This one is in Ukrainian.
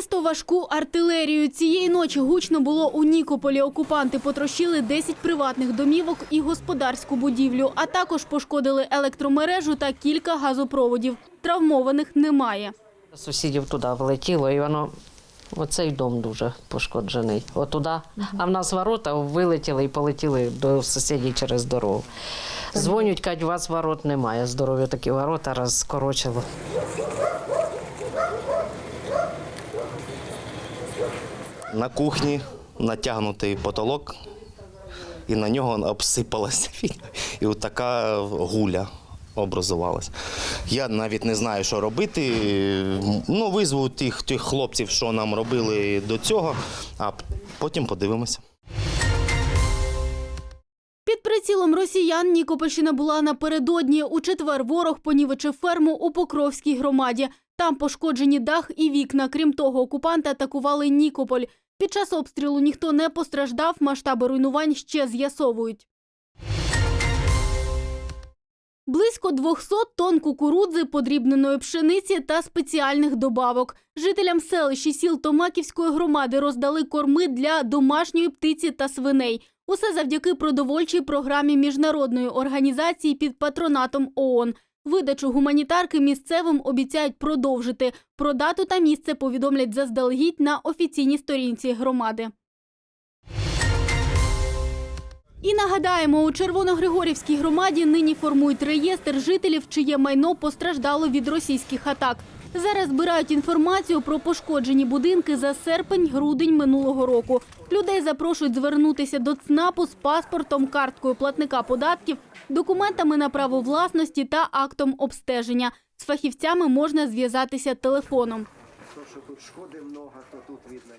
місто важку артилерію. Цієї ночі гучно було у Нікополі. Окупанти потрощили 10 приватних домівок і господарську будівлю, а також пошкодили електромережу та кілька газопроводів. Травмованих немає. Сусідів туди влетіло, і воно оцей дом дуже пошкоджений. Отуда. А в нас ворота вилетіли і полетіли до сусідів через дорогу. Дзвонять, кажуть, у вас ворот немає. Здорові такі ворота розкорочило. На кухні натягнутий потолок, і на нього обсипалася. І от така гуля образувалась. Я навіть не знаю, що робити. Ну, визву тих, тих хлопців, що нам робили до цього, а потім подивимося. Під прицілом росіян Нікопольщина була напередодні. У четвер ворог понівечив ферму у Покровській громаді. Там пошкоджені дах і вікна. Крім того, окупанти атакували Нікополь. Під час обстрілу ніхто не постраждав, масштаби руйнувань ще з'ясовують. Близько 200 тонн кукурудзи, подрібненої пшениці та спеціальних добавок. Жителям селищ і сіл Томаківської громади роздали корми для домашньої птиці та свиней. Усе завдяки продовольчій програмі міжнародної організації під патронатом ООН. Видачу гуманітарки місцевим обіцяють продовжити. Про дату та місце повідомлять заздалегідь на офіційній сторінці громади. І нагадаємо, у Червоногригорівській громаді нині формують реєстр жителів, чиє майно постраждало від російських атак. Зараз збирають інформацію про пошкоджені будинки за серпень-грудень минулого року. Людей запрошують звернутися до ЦНАПу з паспортом, карткою платника податків, документами на право власності та актом обстеження. З фахівцями можна зв'язатися телефоном. То, що тут шкоди много, то тут видно.